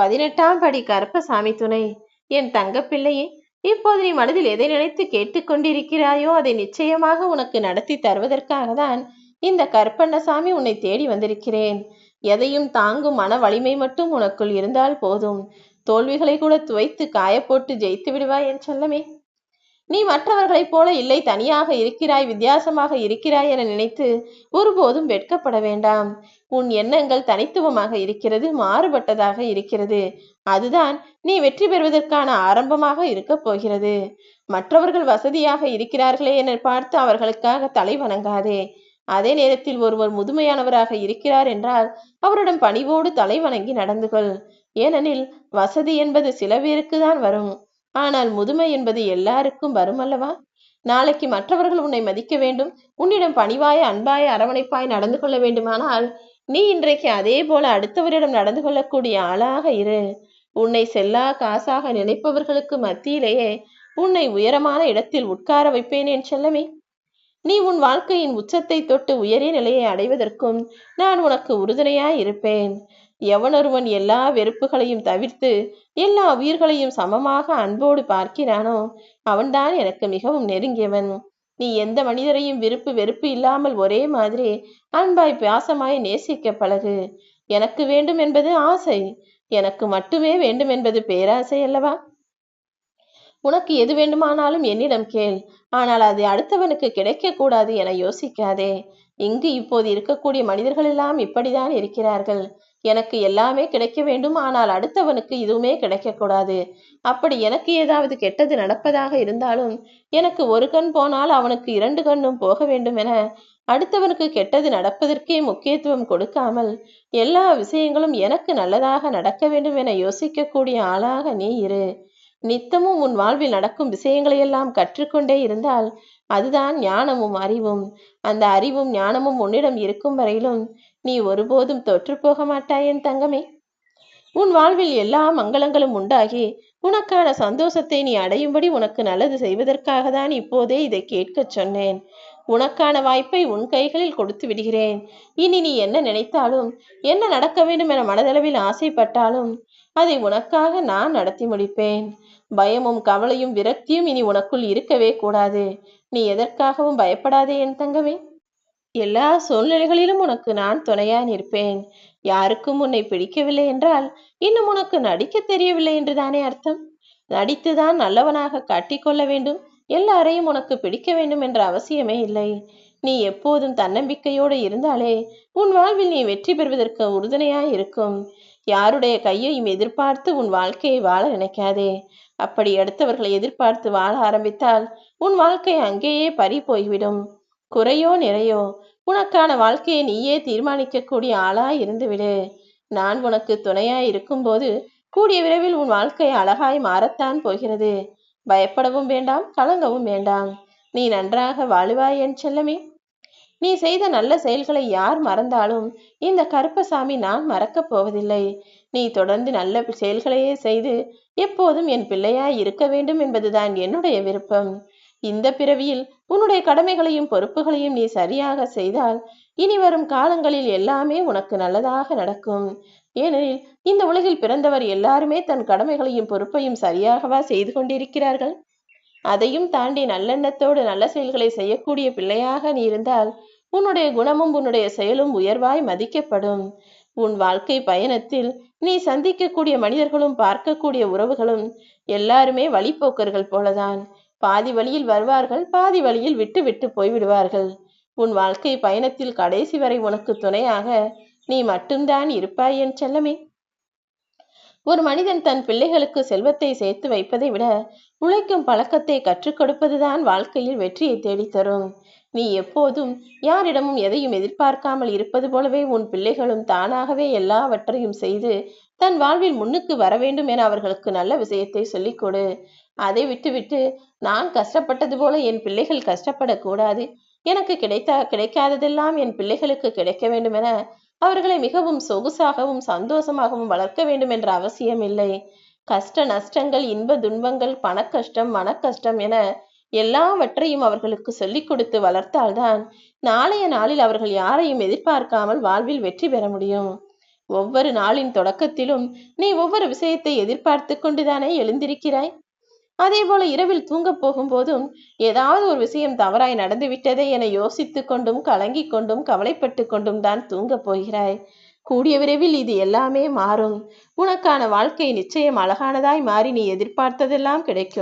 பதினெட்டாம் படி கருப்பசாமி துணை. என் தங்கப்பிள்ளையே இப்போது நீ மனதில் எதை நினைத்து கேட்டுக்கொண்டிருக்கிறாயோ அதை நிச்சயமாக உனக்கு நடத்தி தருவதற்காக தான் இந்த கருப்பண்ணசாமி உன்னை தேடி வந்திருக்கிறேன். எதையும் தாங்கும் மன வலிமை மட்டும் உனக்குள் இருந்தால் போதும். தோல்விகளை கூட துவைத்து காயப்போட்டு ஜெயித்து விடுவாய் என் செல்லமே. நீ மற்றவர்களைப் போல இல்லை தனியாக இருக்கிறாய் வித்தியாசமாக இருக்கிறாய் என நினைத்து ஒருபோதும் வெட்கப்பட வேண்டாம். உன் எண்ணங்கள் தனித்துவமாக இருக்கிறது மாறுபட்டதாக இருக்கிறது. அதுதான் நீ வெற்றி பெறுவதற்கான ஆரம்பமாக இருக்கப் போகிறது. மற்றவர்கள் வசதியாக இருக்கிறார்களே என பார்த்து அவர்களுக்காக தலை வணங்காதே. அதே நேரத்தில் ஒருவர் முதுமையானவராக இருக்கிறார் என்றால் அவரிடம் பணிவோடு தலை வணங்கி நடந்து கொள் ஏனெனில் வசதி என்பது சில பேருக்கு தான் வரும். ஆனால் முதுமை என்பது எல்லாருக்கும் வரும் அல்லவா நாளைக்கு மற்றவர்கள் உன்னை மதிக்க வேண்டும். உன்னிடம் பணிவாய அன்பாய அரவணைப்பாய் நடந்து கொள்ள வேண்டுமானால் நீ இன்றைக்கு அதே போல அடுத்தவரிடம் நடந்து கொள்ளக்கூடிய ஆளாக இரு. உன்னை செல்லா காசாக நினைப்பவர்களுக்கு மத்தியிலேயே உன்னை உயரமான இடத்தில் உட்கார வைப்பேன் என் செல்லமே. நீ உன் வாழ்க்கையின் உச்சத்தை தொட்டு உயரிய நிலையை அடைவதற்கும் நான் உனக்கு உறுதுணையாய் இருப்பேன் எவனொருவன் எல்லா வெறுப்புகளையும் தவிர்த்து எல்லா உயிர்களையும் சமமாக அன்போடு பார்க்கிறானோ அவன்தான் எனக்கு மிகவும் நெருங்கியவன். நீ எந்த மனிதரையும் விருப்பு வெறுப்பு இல்லாமல் ஒரே மாதிரி அன்பாய் பியாசமாய் நேசிக்க பழகு. எனக்கு வேண்டும் என்பது ஆசை. எனக்கு மட்டுமே வேண்டும் என்பது பேராசை அல்லவா? உனக்கு எது வேண்டுமானாலும் என்னிடம் கேள். ஆனால் அது அடுத்தவனுக்கு கிடைக்கக்கூடாது என யோசிக்காதே. இங்கு இப்போது இருக்கக்கூடிய மனிதர்கள் எல்லாம் இப்படிதான் இருக்கிறார்கள். எனக்கு எல்லாமே கிடைக்க வேண்டும் ஆனால் அடுத்தவனுக்கு இதுவுமே கிடைக்கக்கூடாது. அப்படி எனக்கு ஏதாவது கெட்டது நடப்பதாக இருந்தாலும் எனக்கு ஒரு கண் போனால் அவனுக்கு இரண்டு கண்ணும் போக வேண்டும் என அடுத்தவனுக்கு கெட்டது நடப்பதற்கே முக்கியத்துவம் கொடுக்காமல் எல்லா விஷயங்களும் எனக்கு நல்லதாக நடக்க வேண்டும் என யோசிக்கக்கூடிய ஆளாக நீ இரு. நித்தமும் உன் வாழ்வில் நடக்கும் விஷயங்களையெல்லாம் கற்றுக்கொண்டே இருந்தால் அதுதான் ஞானமும் அறிவும். அந்த அறிவும் ஞானமும் உன்னிடம் இருக்கும் வரையிலும் நீ ஒருபோதும் தொற்று போக மாட்டாய் தங்கமே. உன் வாழ்வில் எல்லா மங்களங்களும் உண்டாகி உனக்கான சந்தோஷத்தை நீ அடையும்படி உனக்கு நல்லது செய்வதற்காக தான் இப்போதே இதை கேட்கச் சொன்னேன். உனக்கான வாய்ப்பை உன் கைகளில் கொடுத்து விடுகிறேன். இனி நீ என்ன நினைத்தாலும் என்ன நடக்க வேண்டும் என மனதளவில் ஆசைப்பட்டாலும் அதை உனக்காக நான் நடத்தி முடிப்பேன். பயமும் கவலையும் விரக்தியும் இனி உனக்குள் இருக்கவே கூடாது. நீ எதற்காகவும் பயப்படாதே என் தங்கமே. எல்லா சூழ்நிலைகளிலும் உனக்கு நான் துணையா நிற்பேன். யாருக்கும் உன்னை பிடிக்கவில்லை என்றால் இன்னும் உனக்கு நடிக்க தெரியவில்லை என்றுதானே அர்த்தம்? நடித்துதான் நல்லவனாக காட்டிக்கொள்ள வேண்டும். எல்லாரையும் உனக்கு பிடிக்க வேண்டும் என்ற அவசியமே இல்லை. நீ எப்போதும் தன்னம்பிக்கையோடு இருந்தாலே உன் வாழ்வில் நீ வெற்றி பெறுவதற்கு உறுதுணையாய் இருக்கும். யாருடைய கையையும் எதிர்பார்த்து உன் வாழ்க்கையை வாழ நினைக்காதே. அப்படி அடுத்தவர்களை எதிர்பார்த்து வாழ ஆரம்பித்தால் உன் வாழ்க்கை அங்கேயே பறி போய்விடும். குறையோ நிறையோ உனக்கான வாழ்க்கையை நீயே தீர்மானிக்கக்கூடிய ஆளா இருந்துவிடு. நான் உனக்கு துணையாய் இருக்கும்போது கூடிய விரைவில் உன் வாழ்க்கை அழகாய் மாறத்தான் போகிறது. பயப்படவும் வேண்டாம் கலங்கவும் வேண்டாம். நீ நன்றாக வாழுவாய் என் செல்லமே. நீ செய்த நல்ல செயல்களை யார் மறந்தாலும் இந்த கருப்பசாமி நான் மறக்கப் போவதில்லை. நீ தொடர்ந்து நல்ல செயல்களையே செய்து எப்போதும் என் பிள்ளையாய் இருக்க வேண்டும் என்பதுதான் என்னுடைய விருப்பம். இந்த பிறவியில் உன்னுடைய கடமைகளையும் பொறுப்புகளையும் நீ சரியாக செய்தால் இனி வரும் காலங்களில் எல்லாமே உனக்கு நல்லதாக நடக்கும். ஏனெனில் இந்த உலகில் பிறந்தவர் எல்லாருமே தன் கடமைகளையும் பொறுப்பையும் சரியாகவா செய்து கொண்டிருக்கிறார்கள்? அதையும் தாண்டி நல்லெண்ணத்தோடு நல்ல செயல்களை செய்யக்கூடிய பிள்ளையாக நீ இருந்தால் உன்னுடைய குணமும் உன்னுடைய செயலும் உயர்வாய் மதிக்கப்படும். உன் வாழ்க்கை பயணத்தில் நீ சந்திக்கக்கூடிய மனிதர்களும் பார்க்கக்கூடிய உறவுகளும் எல்லாருமே வழிப்போக்கர்கள் போலதான். பாதி வழியில் வருவார்கள் பாதி வழியில் விட்டு விட்டு போய்விடுவார்கள். உன் வாழ்க்கை பயணத்தில் கடைசி வரை உனக்கு துணையாக நீ மட்டும்தான் இருப்பாய் என் செல்லமே. ஒரு மனிதன் தன் பிள்ளைகளுக்கு செல்வத்தை சேர்த்து வைப்பதை விட உழைக்கும் பழக்கத்தை கற்றுக் கொடுப்பதுதான் வாழ்க்கையில் வெற்றியை தேடித்தரும். நீ எப்போதும் யாரிடமும் எதையும் எதிர்பார்க்காமல் இருப்பது போலவே உன் பிள்ளைகளும் தானாகவே எல்லாவற்றையும் செய்து தன் வாழ்வில் முன்னுக்கு வர வேண்டும் என அவர்களுக்கு நல்ல விஷயத்தை சொல்லிக் கொடு. அதை விட்டுவிட்டு நான் கஷ்டப்பட்டது போல என் பிள்ளைகள் கஷ்டப்படக்கூடாது. எனக்கு கிடைத்த கிடைக்காததெல்லாம் என் பிள்ளைகளுக்கு கிடைக்க வேண்டும் என அவர்களை மிகவும் சொகுசாகவும் சந்தோஷமாகவும் வளர்க்க வேண்டும் என்ற அவசியம் இல்லை கஷ்ட நஷ்டங்கள் இன்ப துன்பங்கள் பணக்கஷ்டம் மனக்கஷ்டம் என எல்லாவற்றையும் அவர்களுக்கு சொல்லிக் கொடுத்து வளர்த்தால்தான் நாளைய நாளில் அவர்கள் யாரையும் எதிர்பார்க்காமல் வாழ்வில் வெற்றி பெற முடியும். ஒவ்வொரு நாளின் தொடக்கத்திலும் நீ ஒவ்வொரு விஷயத்தை எதிர்பார்த்து கொண்டுதானே எழுந்திருக்கிறாய்? அதே போல இரவில் தூங்கப் போகும்போதும் ஏதாவது ஒரு விஷயம் தவறாய் நடந்துவிட்டதே என யோசித்துக் கொண்டும் கலங்கிக் கொண்டும் கவலைப்பட்டு கொண்டும் தான் தூங்கப் போகிறாய். கூடிய விரைவில் இது எல்லாமே மாறும். உனக்கான வாழ்க்கை நிச்சயம் அழகானதாய் மாறி நீ எதிர்பார்த்ததெல்லாம் கிடைக்கும்.